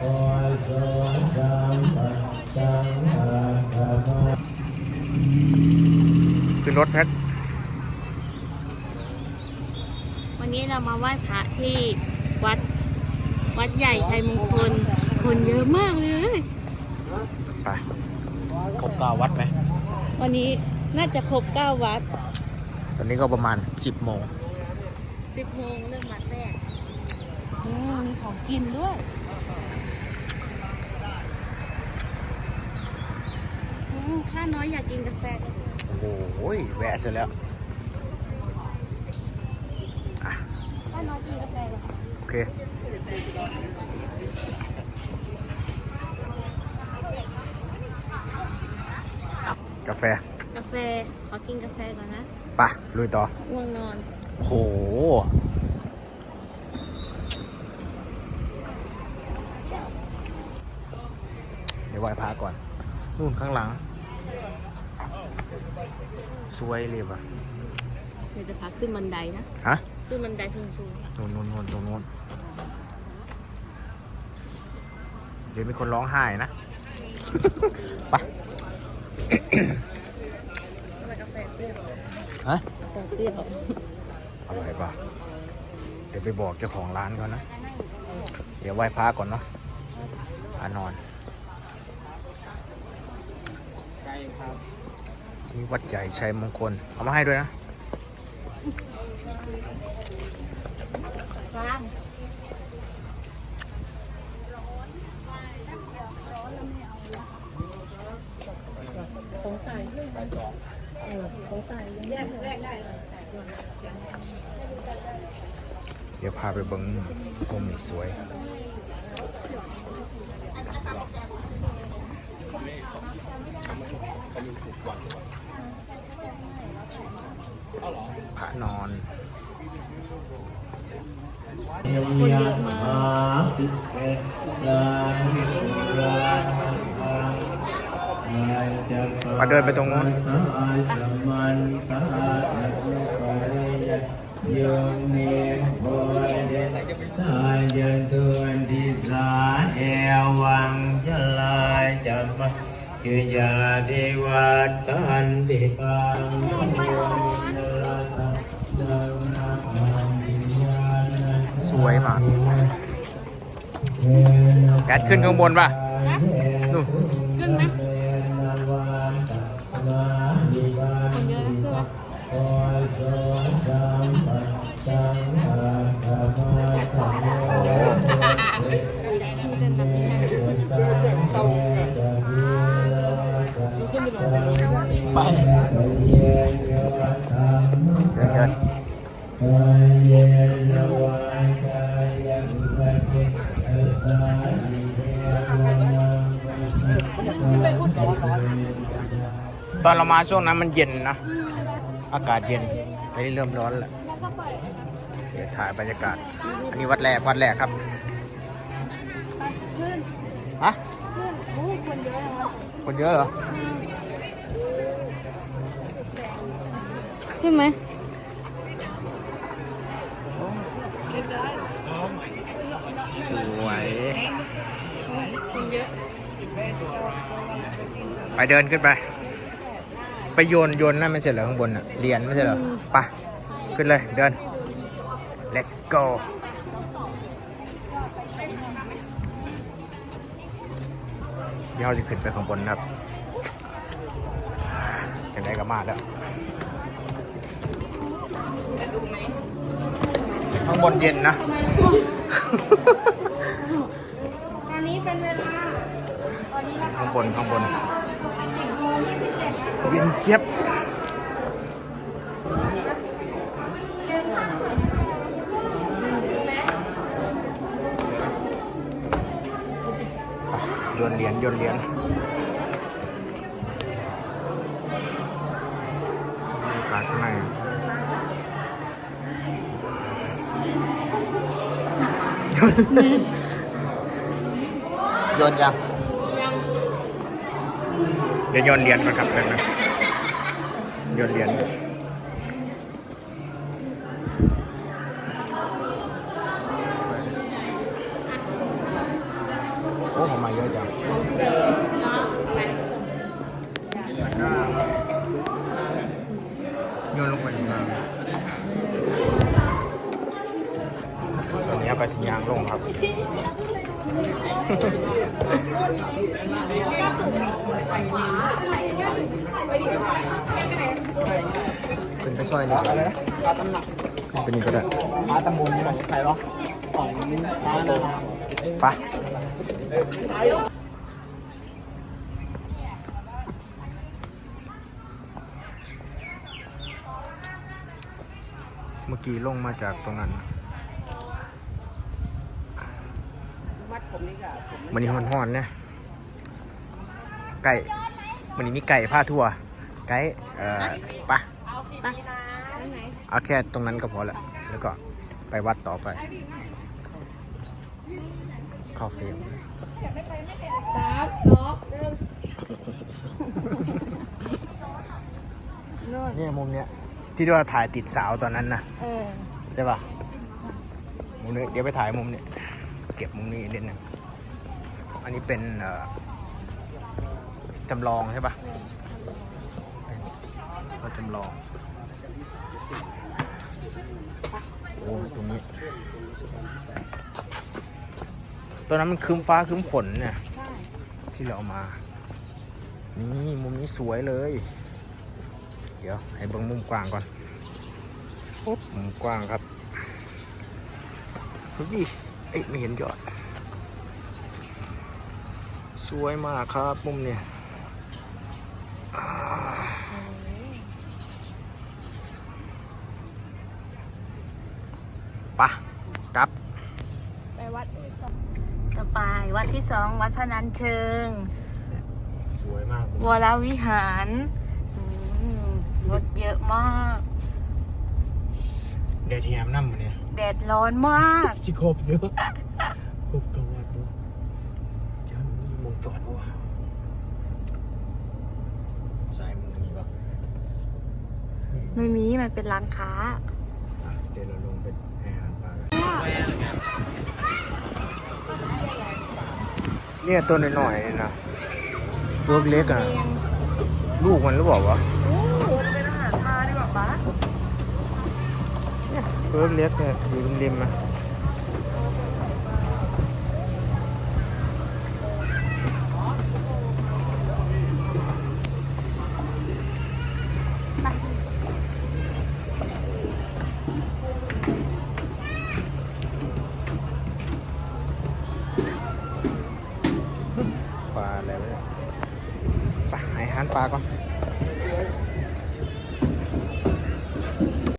ขึ้นรถแพทวันนี้เรามาไหว้พระที่วัด วัดใหญ่ชัยมงคล คนเยอะมากเลย ไปครบเก้าวัดไหม วันนี้น่าจะครบเก้าวัด ตอนนี้ก็ประมาณ10โมงสิบโมงเริ่มวัดแรกอืมมีของกินด้วยอืม ข้าน้อยอยากกินกาแฟจังเลยโอ้โหแวะเสร็จแล้วอะข้าน้อยกินกาแฟเหรอโอเคกาแฟ กาแฟ ขอกินกาแฟก่อนนะไปลุยต่อง่วงนอนโอ้โห เดี๋ยวไหว้พระก่อน นู่นข้างหลัง สวยเลยว่ะเดี๋ยวจะพาขึ้นบันไดนะฮะขึ้นบันไดสูงนู่นนู่นนู่นตรงนู้นเดี๋ยวมีคนร้องไห้นะไปๆทำไมกาแฟเปรี้ยวฮะกาแฟเปรี้ยวอร่อยป่ะเดี๋ยวไปบอกเจ้าของร้านเขานะ เดี๋ยวไหว้พระก่อนเนาะพานอน นี่วัดใหญ่ชัยมงคล เอามาให้ด้วยนะของไก่เออของไก่แยกแยกได้เดี๋ยวพาไปเบิ้งมุมสวย พระนอน คนเยอะมาก มาเดินไปตรงนู้นยังมีโพเดตายันตุอันดิสาเอวังจะลายจะมาจุยาเทวัตกันติปังนโสวยมากแกดขึ้นข้างบนป่ะ นู่นขึ้นไหมคนเยอะนะขึ้นไหมไปเดินต อนเรามาช่วงนั้นมันเย็นนะ อากาศเย็นไปเริ่มร้อนแล้วเดี๋ยวถ่ายบรรยากาศ อันนี้วัดแรกวัดแรกครับขึ้นฮะขึ้นโอ้ยคนเยอะนะคนเยอะเหรอขึ้นไหมสวยคนเยอะ ไปเดินขึ้นไป ไปโยนโยนนั่นไม่ใช่เหรอข้างบนอะเหรียญไม่ใช่เหรอไปขึ้นเลยเดิน let's go เดี๋ยวเราจะขึ้นไปข้างบนนะครับจังได้ก็มาแล้วข้างบนเย็นนะ ตอนนี้เป็นเวลา ข้างบนข้างบนเย็นเจี๊ยบยนเหรียญยนเหรียญกาข้างในโยนยังยัง เดี๋ยวโยนเหรียญก่อนครับแป๊บนึงโยนเหรียญอ้ผมมาเยอะจังโยนลงไปในน้ำตอนนี้ก็สิยางลงครับ เป็นไปซอยนี่อะไรนะปลาตำหนักเป็นนี่ก็ได้ปลาตำบลนี่มันใครวะของปลานานาไปเมื่อกี้ลงมาจากตรงนั้นมันนี่ห่อนๆเนี่ย ไก่มันนี่มีไก่ผ้าทั่วไก่เอ่อไปะไปเอาแค่ตรงนั้นก็พอละแล้วก็ไปวัดต่อไปเข้าเฟรมเนี่ยมุมเนี้ยที่เราถ่ายติดสาวตอนนั้นนะเออใช่ป่ะมุมนี้เดี๋ยวไปถ่ายมุมนี้เก็บมุมนี้นิดนึงอันนี้เป็นเอ่อ จำลองใช่ป่ะก็จำลองโอ้ยตรงนี้ตอนนั้นมันคืมฟ้าคืมฝนเนี่ยที่เราเอามา นี่มุมนี้สวยเลย เดี๋ยวให้เบิ่งมุมกว้างก่อนปุ๊บมุมกว้างครับเฮ้ยเอ้ยไม่เห็นยอด สวยมากครับมุมเนี่ยอ่าไปะกลับต่อไปวัดที่สองวัดพนัญเชิง สวยมากมุมวรวิหารอืมรถเยอะมาก เดดแฮมน้ำมันเนี่ยแดดร้อนมาก สิครบเยอะครบตัววัดดูจะมีมุมจอดปะวะสายมือมีปะไม่มีมันเป็นร้านค้า อะเดี๋ยวเราลงไป เนี่ยตัวน้อยๆนี่นะตัวเล็กอะ ลูกมันหรือเปล่าวะโอ้เป็นอาหารปลาดีกว่าปะตัวเล็กเนี่ยอยู่ริมๆนะ ปลาก่อน